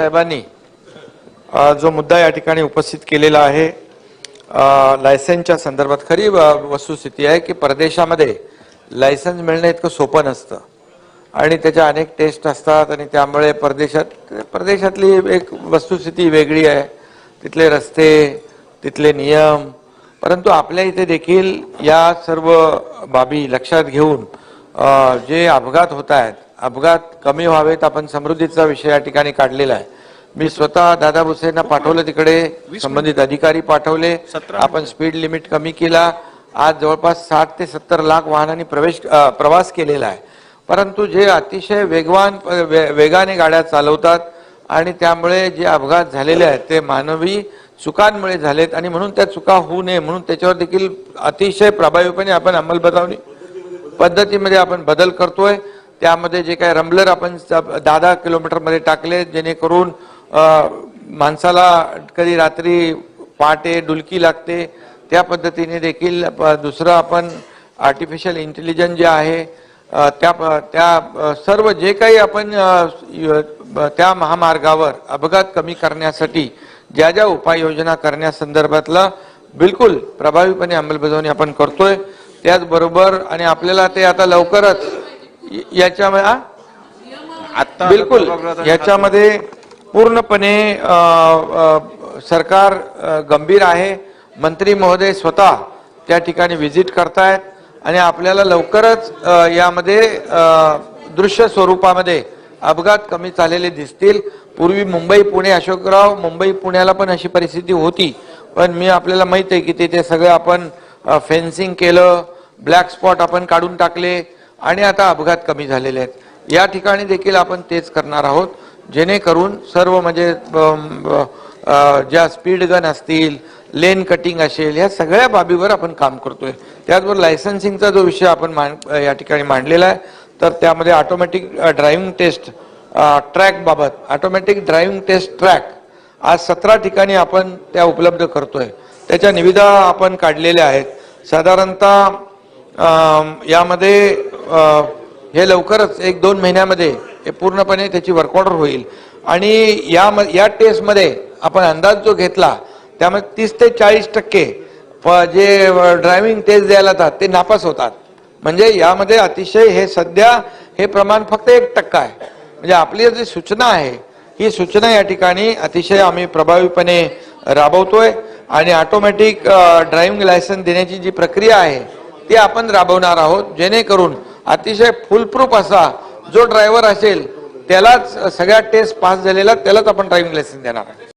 साहेबांनी जो मुद्दा या ठिकाणी उपस्थित केलेला आहे लायसन्सच्या संदर्भात खरी व- वस्तुस्थिती आहे की परदेशामध्ये लायसन्स मिळणं इतकं सोपं नसतं. आणि त्याच्या अनेक टेस्ट असतात आणि त्यामुळे परदेशात परदेशातली एक वस्तुस्थिती वेगळी आहे. तिथले रस्ते तिथले नियम परंतु आपल्या इथे देखील या सर्व बाबी लक्षात घेऊन जे अपघात होत आहेत अपघात कमी व्हावेत आपण समृद्धीचा विषय या ठिकाणी काढलेला आहे. मी स्वतः दादा भुसेंना पाठवलं तिकडे संबंधित अधिकारी पाठवले. आपण स्पीड लिमिट कमी केला. आज जवळपास साठ ते सत्तर लाख वाहनांनी प्रवेश प्रवास केलेला आहे. परंतु जे अतिशय वेगवान वे- वेगाने गाड्या चालवतात आणि त्यामुळे जे अपघात झालेले आहेत ते मानवी चुकांमुळे झालेत आणि म्हणून त्या चुका होऊ नये म्हणून त्याच्यावर देखील अतिशय प्रभावीपणे आपण अंमलबजावणी पद्धतीमध्ये आपण बदल करतोय. त्यामध्ये जे काही रमलर आपण दहा दहा किलोमीटरमध्ये टाकले जेणेकरून माणसाला कधी रात्री पहाटे डुलकी लागते. त्या पद्धतीने देखील दुसरं आपण आर्टिफिशियल इंटेलिजन्स जे आहे त्या त्या सर्व जे काही आपण त्या महामार्गावर अपघात कमी करण्यासाठी ज्या ज्या उपाययोजना करण्यासंदर्भातला बिलकुल प्रभावीपणे अंमलबजावणी आपण करतोय. त्याचबरोबर आणि आपल्याला ते आता लवकरच य- याच्यामध्ये आ? आता बिलकुल याच्यामध्ये पूर्णपणे सरकार गंभीर आहे. मंत्री महोदय स्वतः त्या ठिकाणी व्हिजिट करतायत आणि आपल्याला लवकरच यामध्ये दृश्य स्वरूपामध्ये अपघात कमी झालेले दिसतील. पूर्वी मुंबई पुणे अशोकराव मुंबई पुण्याला पण अशी परिस्थिती होती. पण मी आपल्याला माहीत आहे की तिथे सगळं आपण फेन्सिंग केलं ब्लॅक स्पॉट आपण काढून टाकले. आणि आता अपघात कमी झालेले आहेत. या ठिकाणी देखील आपण तेच करणार आहोत जेणेकरून सर्व म्हणजे ज्या स्पीड गन असतील लेन कटिंग असेल या सगळ्या बाबीवर आपण काम करतोय. त्याचबरोबर लायसन्सिंगचा जो विषय आपण मांड या ठिकाणी मांडलेला आहे तर त्यामध्ये ऑटोमॅटिक ड्रायव्हिंग टेस्ट ट्रॅक बाबत ऑटोमॅटिक ड्रायव्हिंग टेस्ट ट्रॅक आज सतरा ठिकाणी आपण त्या उपलब्ध करतोय. त्याच्या निविदा आपण काढलेल्या आहेत. साधारणतः यामध्ये हे लवकरच एक दोन महिन्यामध्ये हे पूर्णपणे त्याची वर्क ऑर्डर होईल. आणि या म- या टेस्टमध्ये आपण अंदाज जो घेतला त्यामध्ये तीस ते चाळीस टक्के जे ड्रायव्हिंग टेस्ट द्यायला जातात ते नापास होतात. म्हणजे यामध्ये अतिशय हे सध्या हे प्रमाण फक्त एक टक्का आहे. म्हणजे आपली जी सूचना आहे ही सूचना या ठिकाणी अतिशय आम्ही प्रभावीपणे राबवतोय आणि ऑटोमॅटिक ड्रायव्हिंग लायसन्स देण्याची जी प्रक्रिया आहे ती आपण राबवणार आहोत जेणेकरून अतिशय फुलप्रूफ असा जो ड्रायव्हर असेल त्यालाच सगळ्या टेस्ट पास झालेला त्यालाच आपण ड्रायव्हिंग लायसन्स देणार. आहे